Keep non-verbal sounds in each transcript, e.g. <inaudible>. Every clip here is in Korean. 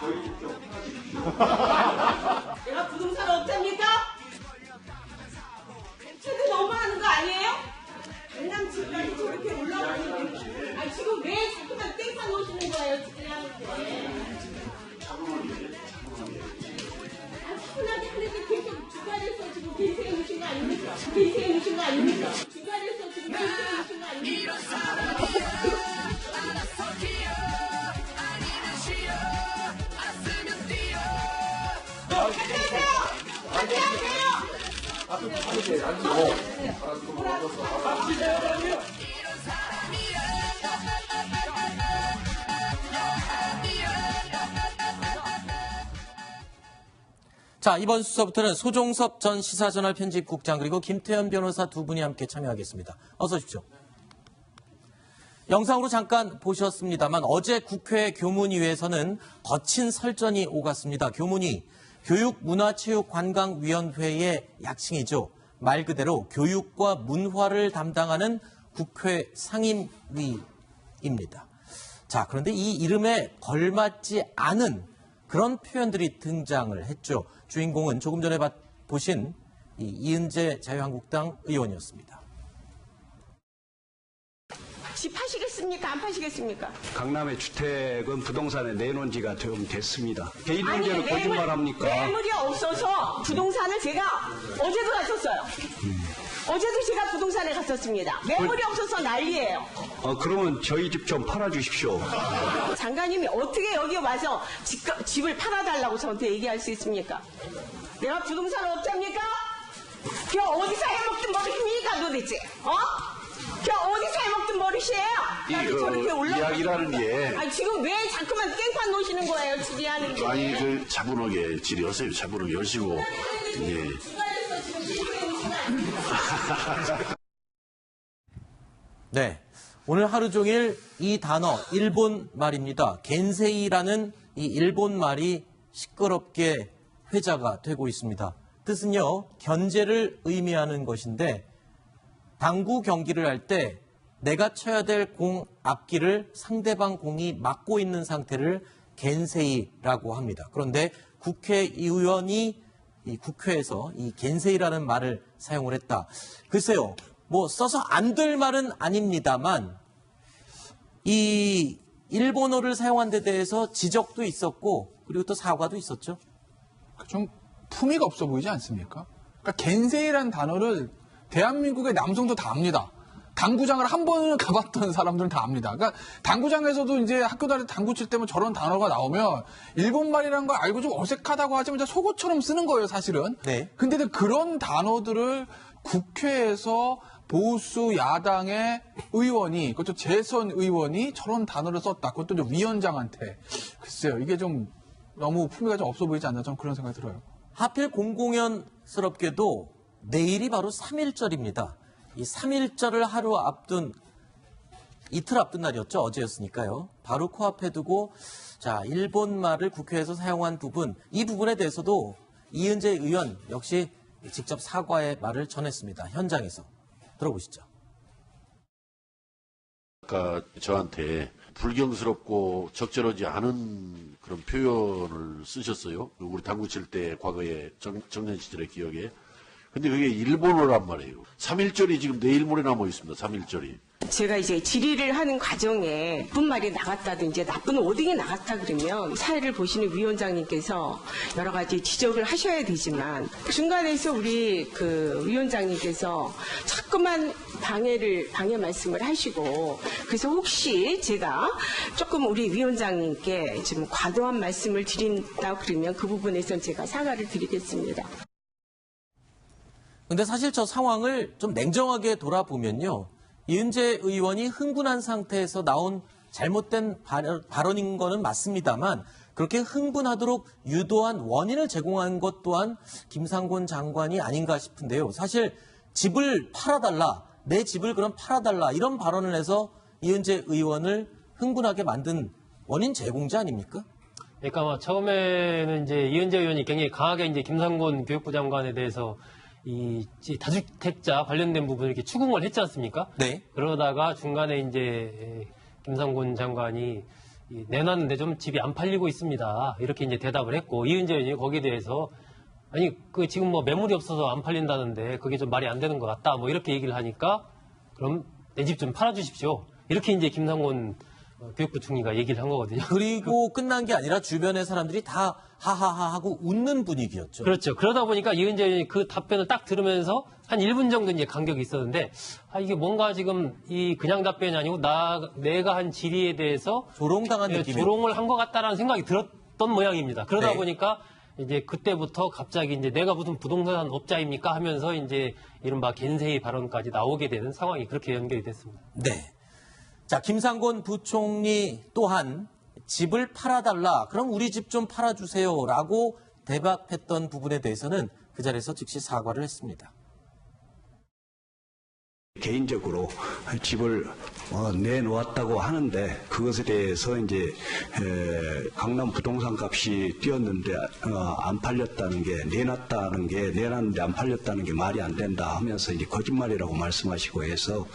<laughs> 내가 부동산 업자입니까? 최근 너무하는 거 아니에요? 맨날 집까지 저렇게 올라오는데 아니 지금 왜 자꾸만 땡판 놓으시는 거예요 지금 하는데 아니 편하게 하는데 계속 주간에서 지금 빈세에 놓으신 거 아닙니까? 빈세에 놓으신 거 아닙니까? 자, 이번 수서부터는 소종섭 전 시사저널 편집국장 그리고 김태현 변호사 두 분이 함께 참여하겠습니다. 어서 오십시오. 영상으로 잠깐 보셨습니다만 어제 국회 교문위에서는 거친 설전이 오갔습니다. 교문위 교육문화체육관광위원회의 약칭이죠. 말 그대로 교육과 문화를 담당하는 국회 상임위입니다. 자, 그런데 이 이름에 걸맞지 않은 그런 표현들이 등장을 했죠. 주인공은 조금 전에 봤- 보신 이 이은재 자유한국당 의원이었습니다. 집 파시겠습니까? 안 파시겠습니까? 강남의 주택은 부동산에 내놓은 지가 좀 됐습니다. 개인 문제로 매물- 거짓말 합니까? 매물이 없어서 부동산을 제가 어제도 갔었어요. 어제도 제가 부동산에 갔었습니다. 매물이 없어서 난리예요. 어, 그러면 저희 집 좀 팔아주십시오. 장관님이 어떻게 여기 와서 집, 집을 팔아달라고 저한테 얘기할 수 있습니까? 내가 부동산 업자입니까? 그 어디서 해먹던 버릇입니까 도대체? 어? 그 어디서 해먹던 버릇이에요? 이, 아니, 어, 저렇게 올라가- 이야기라는 게 아니 지금 왜 자꾸만 깽판 놓으시는 거예요 질의하는데 아니 그 차분하게 질의하세요. 차분하게 하시고 예. 네. 오늘 하루 종일 이 단어, 일본 말입니다. 겐세이라는 이 일본 말이 시끄럽게 회자가 되고 있습니다. 뜻은요, 견제를 의미하는 것인데, 당구 경기를 할 때 내가 쳐야 될 공 앞기를 상대방 공이 막고 있는 상태를 겐세이라고 합니다. 그런데 국회의원이 이 국회에서 이 겐세이라는 말을 사용을 했다. 글쎄요, 뭐 써서 안 될 말은 아닙니다만 이 일본어를 사용한 데 대해서 지적도 있었고 그리고 또 사과도 있었죠. 좀 품위가 없어 보이지 않습니까? 그러니까 겐세이라는 단어를 대한민국의 남성도 다 압니다. 당구장을 한 번은 가봤던 사람들은 다 압니다. 그러니까 당구장에서도 이제 학교 다닐 때 당구 칠 때면 저런 단어가 나오면 일본 말이라는 걸 알고 좀 어색하다고 하지만 이제 속어처럼 쓰는 거예요, 사실은. 네. 근데 그런 단어들을 국회에서 보수 야당의 의원이 그것도 재선 의원이 저런 단어를 썼다. 그것도 이제 위원장한테 글쎄요, 이게 좀 너무 품위가 좀 없어 보이지 않나 저는 그런 생각이 들어요. 하필 공공연스럽게도 내일이 바로 3.1절입니다. 이 3.1절을 하루 앞둔 이틀 앞둔 날이었죠. 어제였으니까요. 바로 코앞에 두고 자 일본 말을 국회에서 사용한 부분 이 부분에 대해서도 이은재 의원 역시 직접 사과의 말을 전했습니다. 현장에서 들어보시죠. 아까 저한테 불경스럽고 적절하지 않은 그런 표현을 쓰셨어요. 우리 당구 칠 때 과거에 정, 청년 시절의 기억에. 근데 그게 일본어란 말이에요. 3.1절이 지금 내일 모레 남아 있습니다. 3.1절이. 제가 이제 질의를 하는 과정에 나쁜 말이 나갔다든지 나쁜 오딩이 나갔다 그러면 사회를 보시는 위원장님께서 여러 가지 지적을 하셔야 되지만 중간에서 우리 그 위원장님께서 자꾸만 방해를 방해 말씀을 하시고 그래서 혹시 제가 조금 우리 위원장님께 좀 과도한 말씀을 드린다 그러면 그 부분에선 제가 사과를 드리겠습니다. 근데 사실 저 상황을 좀 냉정하게 돌아보면요. 이은재 의원이 흥분한 상태에서 나온 잘못된 발언, 발언인 거는 맞습니다만 그렇게 흥분하도록 유도한 원인을 제공한 것 또한 김상곤 장관이 아닌가 싶은데요. 사실 집을 팔아달라, 내 집을 그럼 팔아달라 이런 발언을 해서 이은재 의원을 흥분하게 만든 원인 제공자 아닙니까? 그러니까 뭐 처음에는 이제 이은재 의원이 굉장히 강하게 이제 김상곤 교육부 장관에 대해서 이 다주택자 관련된 부분을 이렇게 추궁을 했지 않습니까? 네. 그러다가 중간에 이제 김상곤 장관이 이 내놨는데 좀 집이 안 팔리고 있습니다. 이렇게 이제 대답을 했고 이은재 의원이 거기에 대해서 아니 그 지금 뭐 매물이 없어서 안 팔린다는데 그게 좀 말이 안 되는 것 같다. 뭐 이렇게 얘기를 하니까 그럼 내 집 좀 팔아주십시오. 이렇게 이제 김상곤 어, 교육부 총리가 얘기를 한 거거든요. <laughs> 그리고 끝난 게 아니라 주변의 사람들이 다 하하하 하고 웃는 분위기였죠. 그렇죠. 그러다 보니까 이은재 의원이 그 답변을 딱 들으면서 한 1분 정도 이제 간격이 있었는데, 아, 이게 뭔가 지금 이 그냥 답변이 아니고 나, 내가 한 질의에 대해서 조롱당한 예, 느낌이 조롱을 한 것 같다라는 생각이 들었던 모양입니다. 그러다 네. 보니까 이제 그때부터 갑자기 이제 내가 무슨 부동산 업자입니까 하면서 이제 이른바 겐세이 발언까지 나오게 되는 상황이 그렇게 연결이 됐습니다. 네. 자, 김상곤 부총리 또한 집을 팔아달라. 그럼 우리 집 좀 팔아주세요. 라고 대답했던 부분에 대해서는 그 자리에서 즉시 사과를 했습니다. 개인적으로 집을 어, 내놓았다고 하는데 그것에 대해서 이제 에, 강남 부동산 값이 뛰었는데 어, 안 팔렸다는 게 내놨다는 게 내놨는데 안 팔렸다는 게 말이 안 된다 하면서 이제 거짓말이라고 말씀하시고 해서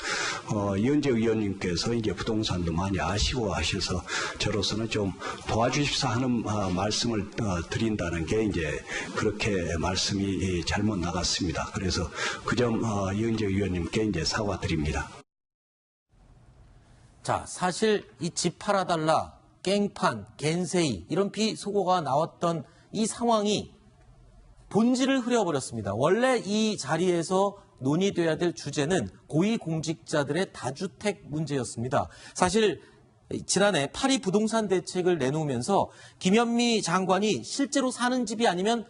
어, 이현재 의원님께서 이제 부동산도 많이 아시고 하셔서 저로서는 좀 도와주십사 하는 어, 말씀을 어, 드린다는 게 이제 그렇게 말씀이 잘못 나갔습니다. 그래서 그점 어, 이은재 의원님께 이제 사과드립니다. 자, 사실 이 집 팔아달라, 깽판, 겐세이 이런 비속어가 나왔던 이 상황이 본질을 흐려버렸습니다. 원래 이 자리에서 논의돼야 될 주제는 고위공직자들의 다주택 문제였습니다. 사실 지난해 파리 부동산 대책을 내놓으면서 김현미 장관이 실제로 사는 집이 아니면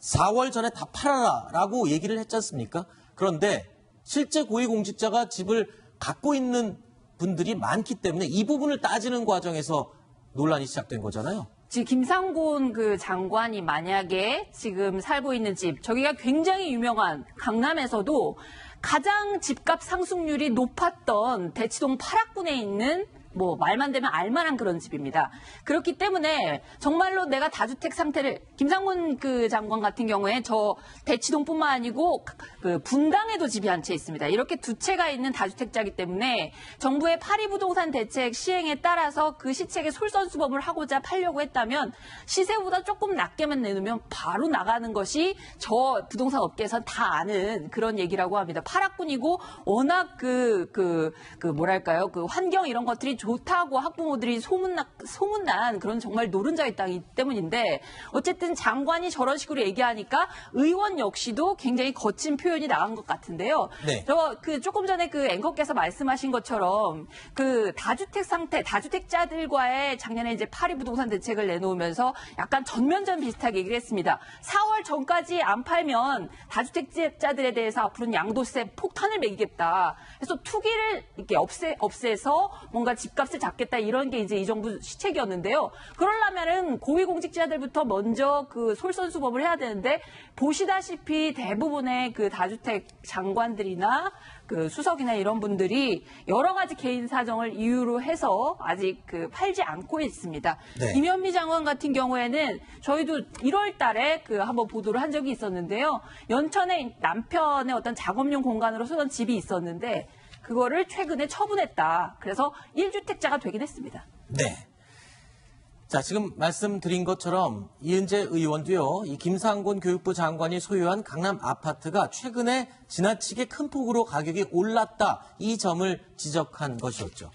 4월 전에 다 팔아라 라고 얘기를 했지 않습니까? 그런데 실제 고위공직자가 집을 갖고 있는 분들이 많기 때문에 이 부분을 따지는 과정에서 논란이 시작된 거잖아요. 지금 김상곤 그 장관이 만약에 지금 살고 있는 집, 저기가 굉장히 유명한 강남에서도 가장 집값 상승률이 높았던 대치동 8학군에 있는 뭐 말만 되면 알만한 그런 집입니다. 그렇기 때문에 정말로 내가 다주택 상태를 김상곤 그 장관 같은 경우에 저 대치동뿐만 아니고 그 분당에도 집이 한 채 있습니다. 이렇게 두 채가 있는 다주택자이기 때문에 정부의 파리 부동산 대책 시행에 따라서 그 시책에 솔선수범을 하고자 팔려고 했다면 시세보다 조금 낮게만 내놓으면 바로 나가는 것이 저 부동산 업계에선 다 아는 그런 얘기라고 합니다. 파락군이고 워낙 그, 그, 그 뭐랄까요. 그 환경 이런 것들이 좋 다고 학부모들이 소문나, 소문난 그런 정말 노른자의 땅이기 때문인데 어쨌든 장관이 저런 식으로 얘기하니까 의원 역시도 굉장히 거친 표현이 나간 것 같은데요. 네. 저그 조금 전에 그 앵커께서 말씀하신 것처럼 그 다주택 상태, 다주택자들과의 작년에 이제 파리 부동산 대책을 내놓으면서 약간 전면전 비슷하게 얘기를 했습니다. 4월 전까지 안 팔면 다주택자들에 대해서 앞으로는 양도세 폭탄을 매기겠다. 그래서 투기를 이렇게 없애 없애서 뭔가 집 값을 잡겠다 이런 게 이제 이 정부 시책이었는데요. 그러려면은 고위공직자들부터 먼저 그 솔선수범을 해야 되는데 보시다시피 대부분의 그 다주택 장관들이나 그 수석이나 이런 분들이 여러 가지 개인 사정을 이유로 해서 아직 그 팔지 않고 있습니다. 네. 김현미 장관 같은 경우에는 저희도 1월 달에 그 한번 보도를 한 적이 있었는데요. 연천에 남편의 어떤 작업용 공간으로 쓰던 집이 있었는데 그거를 최근에 처분했다. 그래서 1주택자가 되긴 했습니다. 네. 자, 지금 말씀드린 것처럼 이은재 의원도요, 이 김상곤 교육부 장관이 소유한 강남 아파트가 최근에 지나치게 큰 폭으로 가격이 올랐다. 이 점을 지적한 것이었죠.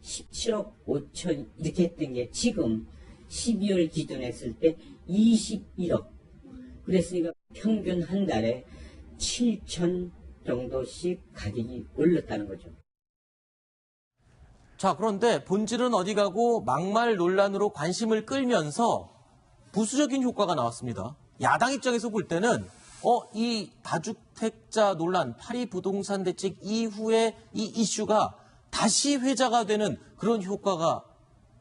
17억 5천 이렇게 했던 게 지금 12월 기준 했을 때 21억. 그랬으니까 평균 한 달에 7천 정도씩 가격이 올랐다는 거죠. 자, 그런데 본질은 어디 가고 막말 논란으로 관심을 끌면서 부수적인 효과가 나왔습니다. 야당 입장에서 볼 때는 어, 이 다주택자 논란, 파리 부동산 대책 이후에 이 이슈가 다시 회자가 되는 그런 효과가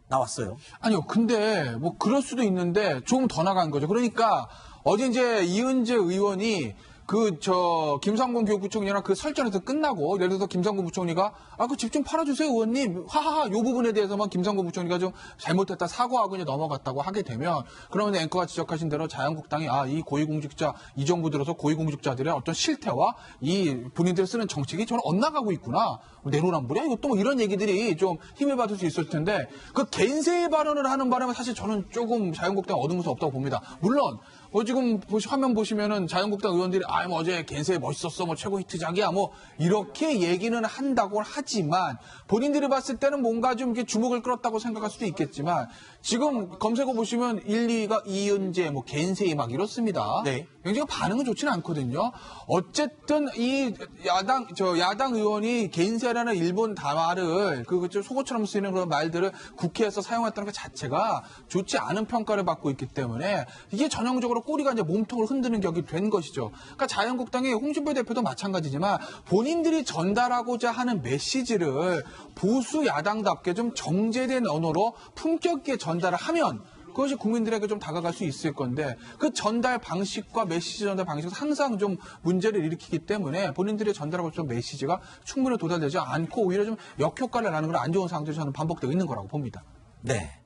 나왔어요. 아니요, 근데 뭐 그럴 수도 있는데 조금 더 나간 거죠. 그러니까 어제 이제 이은재 의원이 그 저 김상곤 교육부총리랑 그 설전에서 끝나고 예를 들어서 김상곤 부총리가 아 그 집 좀 팔아주세요 의원님. 하하하 요 부분에 대해서만 김상곤 부총리가 좀 잘못했다 사과하고 이제 넘어갔다고 하게 되면 그러면 앵커가 지적하신 대로 자유한국당이 아 이 고위공직자 이 정부 들어서 고위공직자들의 어떤 실태와 이 본인들이 쓰는 정책이 저는 엇나가고 있구나. 내로남불이야? 이것도 뭐 이런 얘기들이 좀 힘을 받을 수 있을 텐데 그 겐세 발언을 하는 바람에 사실 저는 조금 자유한국당 얻은 것은 없다고 봅니다. 물론 뭐 지금 보시, 화면 보시면은 자유한국당 의원들이 아 뭐 어제 겐세 멋있었어 뭐 최고 히트작이야 뭐 이렇게 얘기는 한다고 하지만 본인들이 봤을 때는 뭔가 좀 이렇게 주목을 끌었다고 생각할 수도 있겠지만 지금 검색어 보시면 1, 2가 이은재 뭐 겐세 막 이렇습니다. 네. 굉장히 반응은 좋지는 않거든요. 어쨌든 이 야당 저 야당 의원이 겐세라는 일본 단어를 그좀 속어처럼 쓰이는 그런 말들을 국회에서 사용했다는 것 자체가 좋지 않은 평가를 받고 있기 때문에 이게 전형적으로 꼬리가 이제 몸통을 흔드는 격이 된 것이죠. 그러니까 자유한국당의 홍준표 대표도 마찬가지지만 본인들이 전달하고자 하는 메시지를 보수 야당답게 좀 정제된 언어로 품격 있게 전달을 하면 그것이 국민들에게 좀 다가갈 수 있을 건데 그 전달 방식과 메시지 전달 방식은 항상 좀 문제를 일으키기 때문에 본인들이 전달하고 싶은 메시지가 충분히 도달되지 않고 오히려 좀 역효과를 나는 그런 안 좋은 상황들이 저는 반복되고 있는 거라고 봅니다. 네.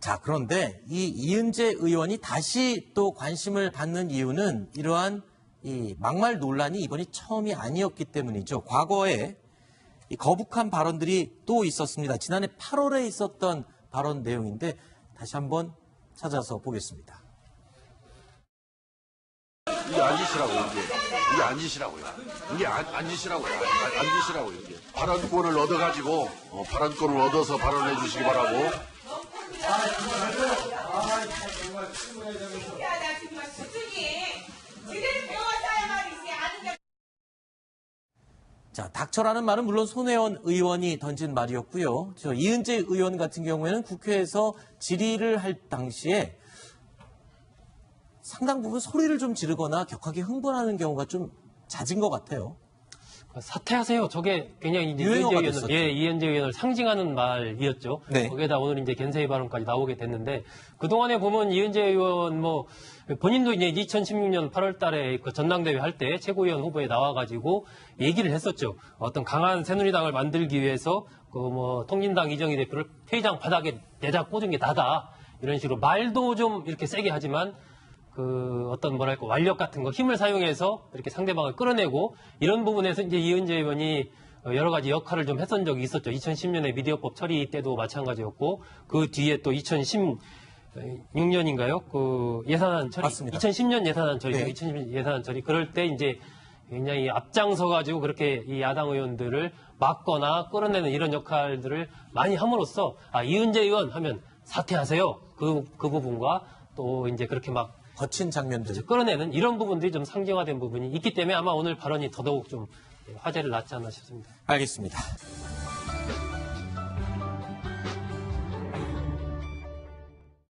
자, 그런데 이 이은재 의원이 다시 또 관심을 받는 이유는 이러한 이 막말 논란이 이번이 처음이 아니었기 때문이죠. 과거에 이 거북한 발언들이 또 있었습니다. 지난해 8월에 있었던 발언 내용인데 다시 한번 찾아서 보겠습니다. 이게 앉으시라고 이게 이게 앉으시라고요. 이게 안, 앉으시라고요. 안- 앉으시라고요. 이게 발언권을 얻어가지고 어, 발언권을 얻어서 발언해 주시기 바라고. 자, 닥쳐라는 말은 물론 손혜원 의원이 던진 말이었고요. 저 이은재 의원 같은 경우에는 국회에서 질의를 할 당시에 상당 부분 소리를 좀 지르거나 격하게 흥분하는 경우가 좀 잦은 것 같아요. 사퇴하세요. 저게 굉장히 이제 유행어가 이현재 됐었죠. 의원, 예, 이현재 의원을 상징하는 말이었죠. 네. 거기에다 오늘 이제 겐세이 발언까지 나오게 됐는데 그동안에 보면 이현재 의원 뭐 본인도 이제 2016년 8월 달에 그 전당대회 할 때 최고위원 후보에 나와가지고 얘기를 했었죠. 어떤 강한 새누리당을 만들기 위해서 그 뭐 통진당 이정희 대표를 회의장 바닥에 내다 꽂은 게 나다. 이런 식으로 말도 좀 이렇게 세게 하지만 그 어떤 뭐랄까 완력 같은 거 힘을 사용해서 이렇게 상대방을 끌어내고 이런 부분에서 이제 이은재 의원이 어, 여러 가지 역할을 좀 했던 적이 있었죠. 2010년에 미디어법 처리 때도 마찬가지였고 그 뒤에 또 2016년인가요? 그 예산안 처리 맞습니다. 2010년 예산안 처리, 네. 2010년 예산안 처리 그럴 때 이제 굉장히 앞장서 가지고 그렇게 이 야당 의원들을 막거나 끌어내는 이런 역할들을 많이 함으로써 아 이은재 의원 하면 사퇴하세요. 그 그 부분과 또 이제 그렇게 막 거친 장면들. 끌어내는 이런 부분들이 좀 상징화된 부분이 있기 때문에 아마 오늘 발언이 더더욱 좀 화제를 낳지 않나 싶습니다. 알겠습니다.